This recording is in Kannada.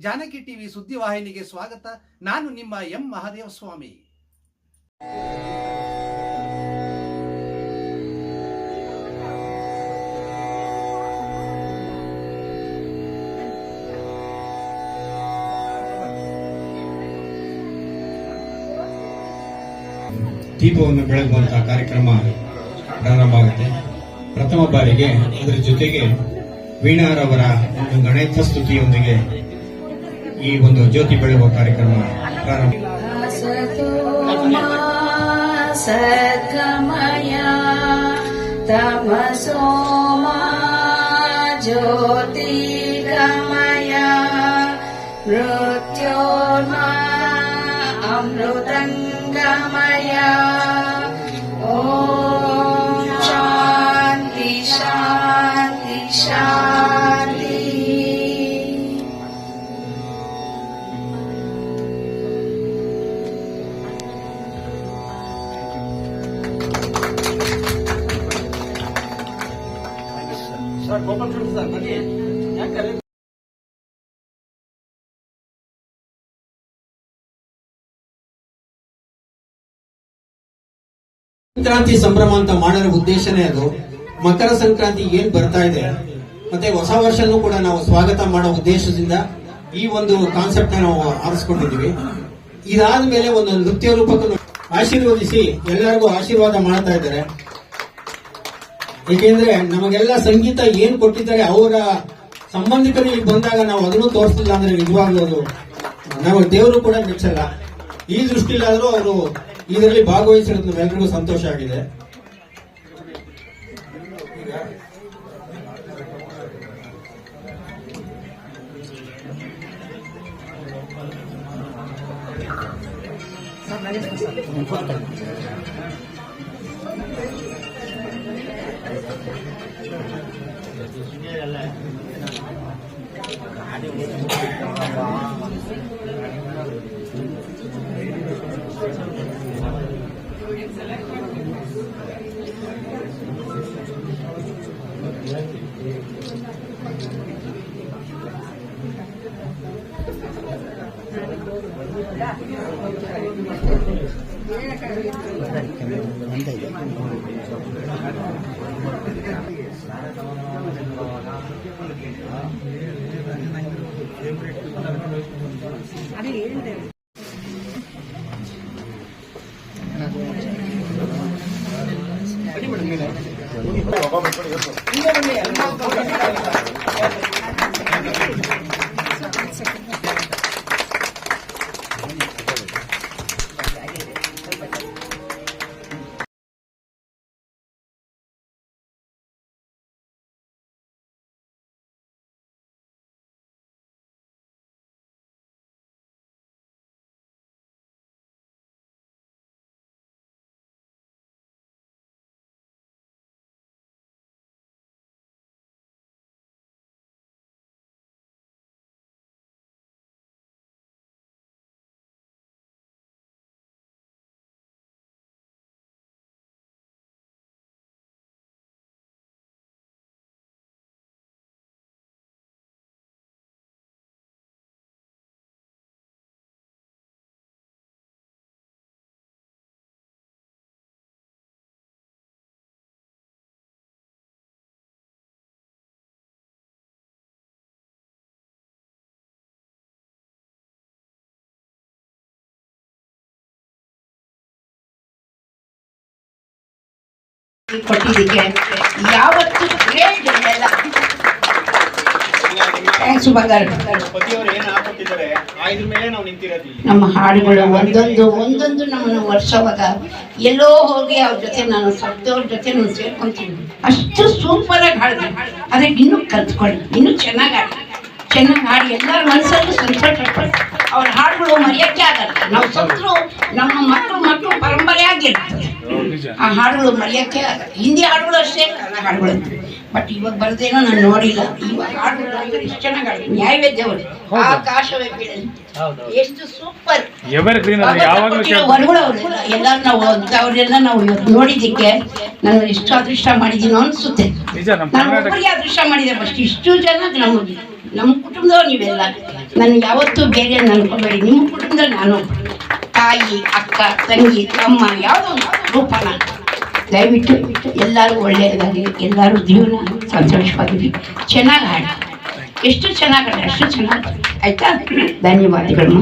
ಜಾನಕಿ ಟಿವಿ ಸುದ್ದಿವಾಹಿನಿಗೆ ಸ್ವಾಗತ. ನಾನು ನಿಮ್ಮ ಎಂ ಮಹಾದೇವ ಸ್ವಾಮಿ. ದೀಪವನ್ನು ಬೆಳಗುವಂತಹ ಕಾರ್ಯಕ್ರಮ ಪ್ರಾರಂಭ ಆಗುತ್ತೆ. ಪ್ರಥಮ ಬಾರಿಗೆ ಅದರ ಜೊತೆಗೆ ವೀಣಾರವರ ಒಂದು ಗಣೇಶ ಸ್ತುತಿಯೊಂದಿಗೆ ಈ ಒಂದು ಜ್ಯೋತಿ ಬೆಳಗುವ ಕಾರ್ಯಕ್ರಮ ಪ್ರಾರಂಭ असतो मा सद्गमया तमसो मा ज्योतिर्गमया मृत्योर्मा अमृतङ्गमया ಸಂಕ್ರಾಂತಿ ಸಂಭ್ರಮ ಅಂತ ಮಾಡೋ ಉದ್ದೇಶನೇ ಅದು. ಮಕರ ಸಂಕ್ರಾಂತಿ ಏನ್ ಬರ್ತಾ ಇದೆ? ಮತ್ತೆ ಹೊಸ ವರ್ಷನೂ ಕೂಡ ನಾವು ಸ್ವಾಗತ ಮಾಡೋ ಉದ್ದೇಶದಿಂದ ಈ ಒಂದು ಕಾನ್ಸೆಪ್ಟ್ ನಾವು ಆರಿಸ್ಕೊಂಡಿದೀವಿ ಇದಾದ್ಮೇಲೆ ಒಂದು ನೃತ್ಯ ರೂಪಕ್ಕೂ ಆಶೀರ್ವದಿಸಿ ಎಲ್ಲರಿಗೂ ಆಶೀರ್ವಾದ ಮಾಡ್ತಾ ಇದ್ದಾರೆ. ಏಕೆಂದ್ರೆ ನಮಗೆಲ್ಲ ಸಂಗೀತ ಏನ್ ಕೊಟ್ಟಿದ್ದಾರೆ ಅವರ ಸಂಬಂಧಿಕರು ಇಲ್ಲಿ ಬಂದಾಗ ನಾವು ಅದನ್ನು ತೋರಿಸಲಿಲ್ಲ ಅಂದ್ರೆ ನಿಜವಾಗ್ಲೂ ಅದು ನಾವು ದೇವರು ಕೂಡ ಮೆಚ್ಚಲ್ಲ ಈ ದೃಷ್ಟಿಲಾದ್ರೂ ಅವರು ಇದರಲ್ಲಿ ಭಾಗವಹಿಸಿರೋದು ನಮ್ಮೆಲ್ಲರಿಗೂ ಸಂತೋಷ ಆಗಿದೆ. Yeah. ಅಡಿ ಮಾಡಿ ಕೊಟ್ಟಿದ್ದಕ್ಕೆ ಯಾವತ್ತು ಗ್ರೇಟ್ ಇದೆಲ್ಲ ಥ್ಯಾಂಕ್ಸ್ ಬಂಗಾರ ನಮ್ಮ ಹಾಡುಗಳು ಒಂದೊಂದು ಒಂದೊಂದು ನಮ್ಮನ್ನು ವರ್ಷವಾಗ ಎಲ್ಲೋ ಹೋಗಿ ಅವ್ರ ಜೊತೆ ನಾನು ಸತ್ತವ್ರ ಜೊತೆ ನಾನು ಸೇರ್ಕೊಂತೀನಿ. ಅಷ್ಟು ಸೂಪರ್ ಆಗಿ ಹಾಡಿದೆ ಅದಕ್ಕೆ ಇನ್ನೂ ಕಲ್ತ್ಕೊಳ್ಳಿ. ಇನ್ನೂ ಚೆನ್ನಾಗಿ ಹಾಡಿ. ಚೆನ್ನಾಗಿ ಹಾಡಿ. ಎಲ್ಲರ ಮನಸ್ಸಲ್ಲೂ ಸಂತೋಷ ಅವ್ರ ಹಾಡುಗಳು ಮರೆಯೋಕ್ಕೆ ಆಗಲ್ಲ. ನಾವು ಸತ್ರು ನಮ್ಮ ಮಕ್ಕಳು ಮಕ್ಕಳು ಪರಂಪರೆ ಆಗಿರ್ತದೆ ಆ ಹಾಡುಗಳು ಮರೆಯೋಕ್ಕೆ ಹಿಂದಿ ಹಾಡುಗಳು ಅಷ್ಟೇ ಕನ್ನಡ ಹಾಡುಗಳು ಬಟ್ ಇವಾಗ ಬರ್ದೇನೋ ನಾನು ನೋಡಿಲ್ಲ. ಇವಾಗ ಹಾಡುಗಳು ಎಷ್ಟು ಇಷ್ಟು ಚೆನ್ನಾಗಿ ಹಾಡಿದ್ರು ನ್ಯಾಯವೇದ್ಯ ಅವರು ಆಕಾಶವೇ ಎಷ್ಟು ಸೂಪರ್ ಹೊರಗಳು ಅವರೆಲ್ಲ ನಾವು ಅವ್ರೆಲ್ಲ ನಾವು ನೋಡಿದ್ದಕ್ಕೆ ನಾನು ಎಷ್ಟು ಅದೃಷ್ಟ ಮಾಡಿದ್ದೀನೋ ಅನ್ಸುತ್ತೆ. ನಾನು ಒಬ್ಬರಿಗೆ ಅದೃಷ್ಟ ಮಾಡಿದೆ ಫಸ್ಟ್ ಇಷ್ಟು ಜನ ನಮ್ಮ ನಮ್ಮ ಕುಟುಂಬದವ್ರು ನೀವೆಲ್ಲ. ನಾನು ಯಾವತ್ತೂ ಬೇರೆ ಅನ್ಕೋಬೇಡಿ. ನಿಮ್ಮ ಕುಟುಂಬದಲ್ಲಿ ನಾನು ತಾಯಿ ಅಕ್ಕ ತಂಗಿ ತಮ್ಮ ಯಾವುದೋ ಒಂದು ರೂಪನ. ದಯವಿಟ್ಟು ಎಲ್ಲರೂ ಒಳ್ಳೆಯದಾಗಲಿ ಎಲ್ಲರೂ ಜೀವನ ಸಂತೋಷವಾಗಿರಲಿ ಚೆನ್ನಾಗಿ ಹಾಡಿ. ಎಷ್ಟು ಚೆನ್ನಾಗಿ ಹಾಡಿ ಅಷ್ಟು ಚೆನ್ನಾಗಿ ಆಯ್ತಾ? ಧನ್ಯವಾದಗಳು.